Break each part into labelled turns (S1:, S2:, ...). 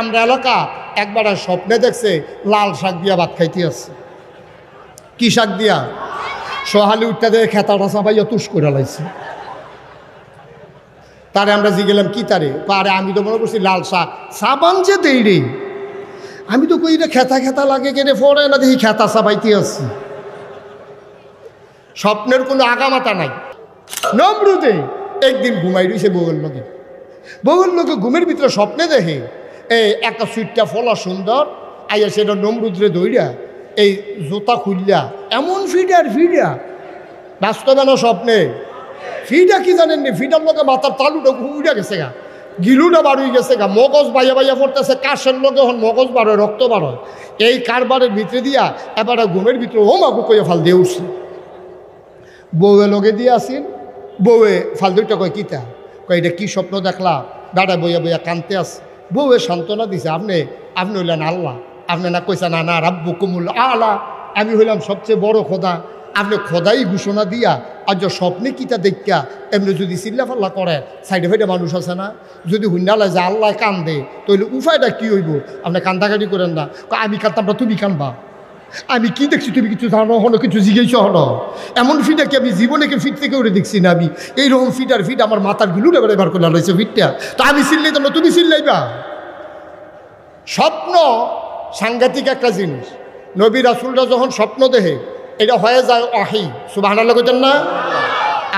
S1: আমরা এলাকা একবার স্বপ্নে দেখছে লাল শাক দিয়া ভাত খাইতে আছে। কি শাক দিয়া? সোহালি উঠতে দিয়ে খেতাটা চাপাইয়া তুষ করে লাইছে। তারে আমরা জিগেলাম, কি তারে? পারে আমি তো মনে করছি লাল শাক। সাবান যে দেই রে। আমি তো কই খেতা খেতা লাগে কেনে ফোরে না দেখি খেতা চাপাইতে আছে। স্বপ্নের কোনো আগামাতা নাই। নমরুদে একদিন ঘুমাই রয়েছে বউয়ের লোকে বউয়ের লোকে ঘুমের ভিতরে স্বপ্নে দেখে এই একটা সুইটটা ফলা সুন্দর, আইয়া সেটা নমরুদ্রে দইরা এই জুতা খুললা। এমন ফিডার, ফিডা। বাস্তবে না স্বপ্নে। ফিডা কি জানেন নি? ফিডার লোকে মাথার তালুটা উড়ে গেছে গা। গিলুটা হয়ে গেছে গা। মগজ বাইয়া বাইয়া পড়তেছে, কাশের লোকে হন মগজ হয় রক্ত হয় এই কারবারের ভিতরে দিয়া এবারে ঘুমের ভিতরে ও মাগু কইয়া ফাল দিয়ে উঠছে। বউয়ে লগে দিয়ে আসিন বউয়ে ফালতুটা কয়, কিতা? কয়, এটা কি স্বপ্ন দেখলা? দাদা বইয়া বইয়া কানতে আস বউয়ে সান্ত্বনা দিছে, আপনি আপনি হইলেন আল্লাহ, আপনি না কইসা না না রাব্বু কুমুল আলা, আমি হইলাম সবচেয়ে বড় খোদা, আপনি খোদাই ঘোষণা দিয়া আর যে স্বপ্নে কিতা দেখা এমনি যদি চিল্লা ফাল্লা করে, সাইডে ফাইডে মানুষ আছে না? যদি হুন্ডালে যে আল্লাহ কান্দে তাহলে উপায়টা কী হইব? আপনি কান্দাকাটি করেন না। আমি কান্দতাম তুমি কানবা আমি কি দেখছি? তুমি কিছু জানো? হলো কিছু জিজ্ঞেস হলো এমন ফিটা কি? আমি জীবনে কে ফিট থেকে উঠে দেখছি না আমি। এইরকম ফিট আর ফিট আমার মাথার গুলু এবার এবার করে লাগাইছে ফিটটা তো আমি চিল্লাই তো তুমি চিল্লাইবা স্বপ্ন সাংঘাতিক একটা জিনিস। নবী রাসুলরা যখন স্বপ্ন দেখে, এটা হয়ে যায় অহি সুবাহ করতেন না?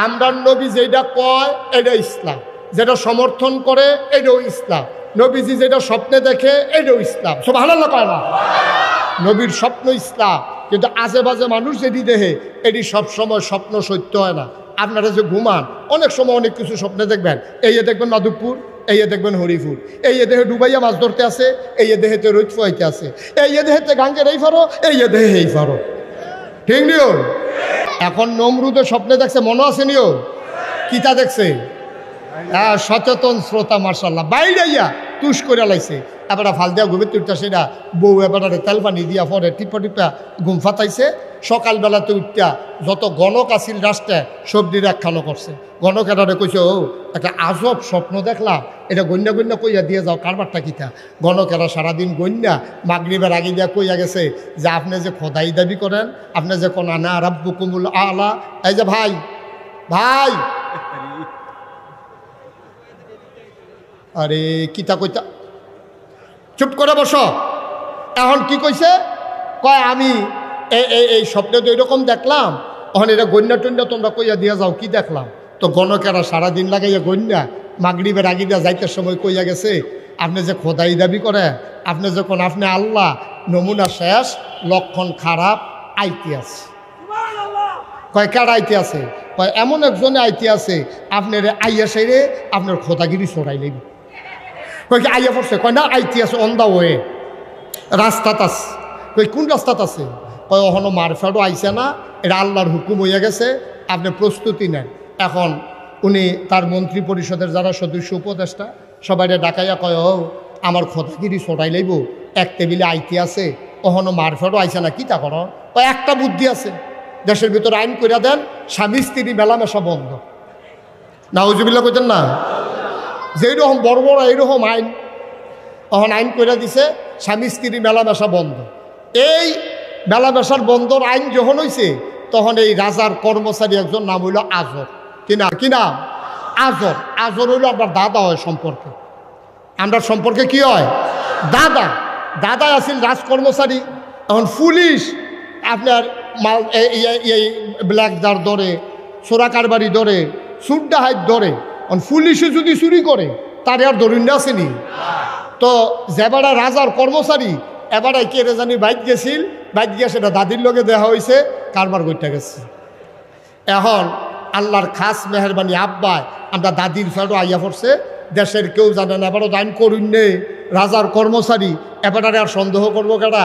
S1: আমরা নবী যেটা কয় এটা ইসলাম। যেটা সমর্থন করে, এটাও ইসলাম। নবীজি যেটা স্বপ্নে দেখে, এটাও ইসলাম। সুবাহ কয় না? নবীর স্বপ্ন ইসলাম। কিন্তু বাজে মানুষ যেটি দেহে এটি সবসময় স্বপ্ন সত্য হয় না। আপনারা যে ঘুমান, অনেক সময় অনেক কিছু স্বপ্নে দেখবেন। এই দেখবেন মাধবপুর, এই দেখবেন হরিপুর। এই দেহে ডুবাইয়া মাছ ধরতে আছে, এই দেহেতে রোজ ফুয়াইতে আছে। এই দেহেতে গাঙ্গের এই ফারো, এই দেহে এই ফারো। ঠিক নিও এখন নমরুদের স্বপ্নে দেখছে, মনে আছে নিও কিতা দেখছে? হ্যাঁ সচেতন শ্রোতা মার্শাল্লাহ বাইরে ইয়া তুষ করে লাইছে। এবার ফাল দিয়া ঘুমে তুলতে সেটা বউ এবারে তেল পানি দিয়া পরে টিপা টিপা ঘুম ফাতাইছে সকালবেলাতে উঠটা যত গণক আছিল রাস্তায় সবজির একখানো করছে। গণক এটারে কইছে, ও, একটা আজব স্বপ্ন দেখলাম। এটা গন্যা গন্যা কইয়া দিয়ে যাও, কারবারটা কিতা? গণকেরা সারাদিন গন্যা মাগরিবের আগে দিয়া কইয়া গেছে যে, আপনি যে খোদাই দাবি করেন, আপনি যে কোন আনা রাব্বু কুমুল আলা। এই যে ভাই ভাই আরে কিতা কইতা? চুপ করে বস। এখন কি কইছে? কয়, আমি এই এই স্বপ্নে তো এরকম দেখলাম। এখন এটা গন্যা টন্যা তোমরা কইয়া দিয়া যাও, কি দেখলাম? তো গণকেরা সারাদিন লাগাইয়া গন্যা মাগরিবের আগে দিয়া যাইতে সময় কইয়া গেছে, আপনি যে খোদাই দাবি করে, আপনি যখন আপনি আল্লাহ নমুনা শেষ, লক্ষণ খারাপ, আইতে আছে। কয়, কার আইতে আছে? কয়, এমন একজনে আইতে আছে, আপনার আইয়া সাইরে আপনার খোদাগিরি চড়াই লইব। কয় কি আইয়া পড়ছে কয় না আইতে আছে দা ওয়ে রাস্তাত আছে। কই, কোন রাস্তাত আছে? কয় ওখানো মারফাডও আইছে না এটা আল্লাহর হুকুম হইয়া গেছে, আপনি প্রস্তুতি নেন। এখন উনি তার মন্ত্রী পরিষদের যারা সদস্য, উপদেষ্টা সবাই ডাকাইয়া কয়, ও, আমার খোদাগিরি চড়াই লইব, এক টেবিলে আইতে আছে ওখানো মারফাডও আইসে না, কি তা করো? একটা বুদ্ধি আছে। দেশের ভিতরে আইন কইরা দেন, স্বামী স্ত্রী মেলামেশা বন্ধ। না নাউজুবিল্লা কইতেন না? যেরকম বড় বড় এইরকম আইন, তখন আইন করে দিছে, স্বামী স্ত্রী মেলামেশা বন্ধ। এই মেলামেশার বন্ধর আইন যখন হয়েছে তখন এই রাজার কর্মচারী একজন নাম হইল আজর। কি না, কি নাম? আজর। আজর হইল আপনার দাদা হয় সম্পর্কে। আমরা সম্পর্কে কি হয়? দাদা। দাদা আছিল রাজ কর্মচারী। এখন পুলিশ আপনার মাল, এই- ব্ল্যাক দার ধরে সোরা কারবারি ধরে সুড্ডা হাইট ধরে পুলিশে যদি চুরি করে, তার আর দরিন্দ আসেনি তো যেবারা রাজার কর্মচারী এবারে কে জানি বাইক গেছিল, বাইক গিয়ে সেটা দাদির লগে দেওয়া হয়েছে কারবার করতে গেছে। এখন আল্লাহর খাস মেহরবানি আব্বায় আমরা দাদির ফেরো আইয়া পড়ছে, দেশের কেউ জানে না, এবারও দান করুন নে রাজার কর্মচারী এবারে আর সন্দেহ করব কেনা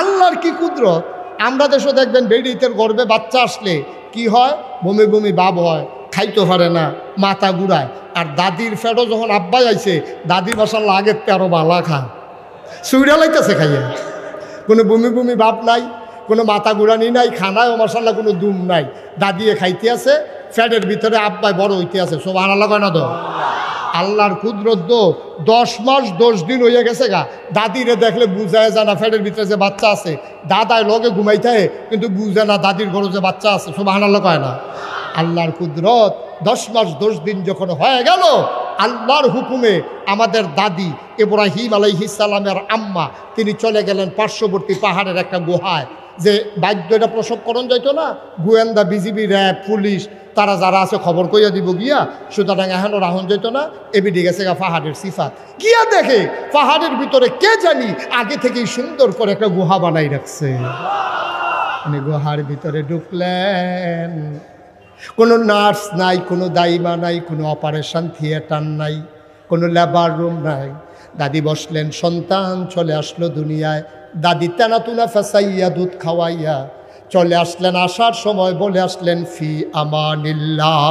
S1: আল্লাহর কি কুদরত? আমরা দেশও দেখবেন বেডিতের গর্বে বাচ্চা আসলে কি হয়? বমি বমি বাপ হয়। খাইতে পারে না, মাথা ঘুরায়। আর দাদির ফেরো যখন আব্বাই আইছে, দাদি মশাল্লা আগের তেরো বালা খা সুইরা লাইতেছে খাইয়া। কোনো বমি বমি বাপ নাই, কোনো মাথা ঘুরানি নাই, খানায় ও মশাল্লা কোনো দুম নাই। দাদিয়ে খাইতে আছে ফ্যাটের ভিতরে আব্বাই বড় হইতে আছে। সব আনা লাগায় না তো? আল্লাহর ক্ষুদ্রদ্দ দশ মাস দশ দিন হইয়া গেছে গা। দাদিরে দেখলে বুঝায় না ফ্যাটের ভিতরে যে বাচ্চা আছে। দাদায় লগে ঘুমাইতে কিন্তু বুঝে না দাদির ঘরে যে বাচ্চা আছে। সব আল্লাহ কয় না? আল্লাহর কুদরত দশ মাস, দশ দিন যখন হয়ে গেল, আল্লাহর হুকুমে আমাদের দাদি ইব্রাহিম আলাইহিসালামের আম্মা, তিনি চলে গেলেন পার্শ্ববর্তী পাহাড়ের একটা গুহায়। যে বাদ্যটা প্রসব করণ যাইতো না, গোয়েন্দা, বিজিবি, র্যাব, পুলিশ, তারা যারা আছে খবর কইয়া দিব গিয়া, সুতরাং এখনও রাহন যাইতো না, এবিডি গেছে গা পাহাড়ের সিফাত। গিয়া দেখে পাহাড়ের ভিতরে কে জানি আগে থেকেই সুন্দর করে একটা গুহা বানাই রাখছে। উনি গুহার ভিতরে ঢুকলেন। কোনো নার্স নাই, কোনো দাইমা নাই, কোনো অপারেশন থিয়েটার নাই, কোনো লেবার রুম নাই। দাদি বসলেন, সন্তান চলে আসলো দুনিয়ায়। দাদি তেনা তেনাতুনা ফেসাইয়া দুধ খাওয়াইয়া চলে আসলেন, আসার সময় বলে আসলেন, ফি আমানিল্লাহ।